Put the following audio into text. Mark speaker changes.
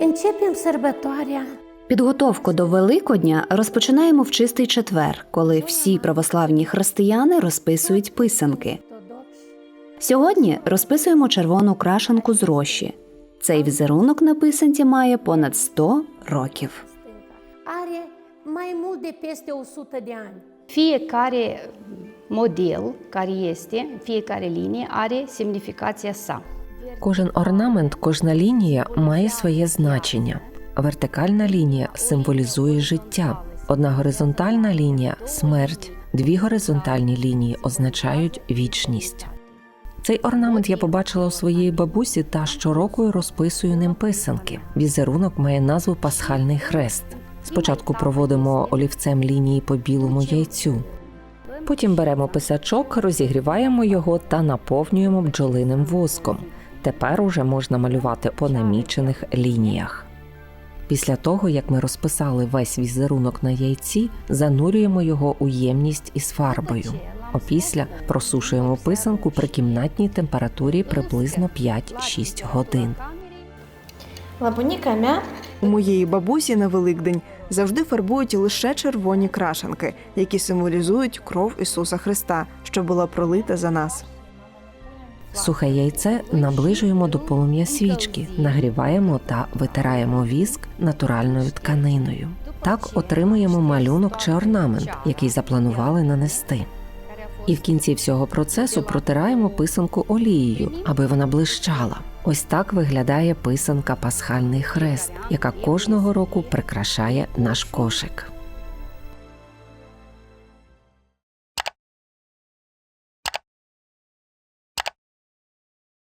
Speaker 1: Începem sărbătoarea
Speaker 2: Підготовку до Великодня розпочинаємо в чистий четвер, коли всі православні християни розписують писанки. Сьогодні розписуємо червону крашенку з рощі. Цей візерунок на писанці має понад 100 років.
Speaker 1: are mai mult de peste 100 de ani.
Speaker 3: Fiecare model care este, fiecare linie are semnificația sa.
Speaker 4: Кожен орнамент, кожна лінія має своє значення. Вертикальна лінія символізує життя, одна горизонтальна лінія смерть, дві горизонтальні лінії означають вічність. Цей орнамент я побачила у своєї бабусі та щороку розписую ним писанки. Візерунок має назву Пасхальний хрест. Спочатку проводимо олівцем лінії по білому яйцю. Потім беремо писачок, розігріваємо його та наповнюємо бджолиним воском. Тепер уже можна малювати по намічених лініях. Після того, як ми розписали весь візерунок на яйці, занурюємо його у ємність із фарбою. Опісля просушуємо писанку при кімнатній температурі приблизно 5-6 годин.
Speaker 5: Лабуніка м'я
Speaker 6: У моєї бабусі на Великдень завжди фарбують лише червоні крашенки, які символізують кров Ісуса Христа, що була пролита за нас.
Speaker 4: Сухе яйце наближуємо до полум'я свічки, нагріваємо та витираємо віск натуральною тканиною. Так отримуємо малюнок чи орнамент, який запланували нанести. І в кінці всього процесу протираємо писанку олією, аби вона блищала. Ось так виглядає писанка Пасхальний хрест, яка кожного року прикрашає наш кошик.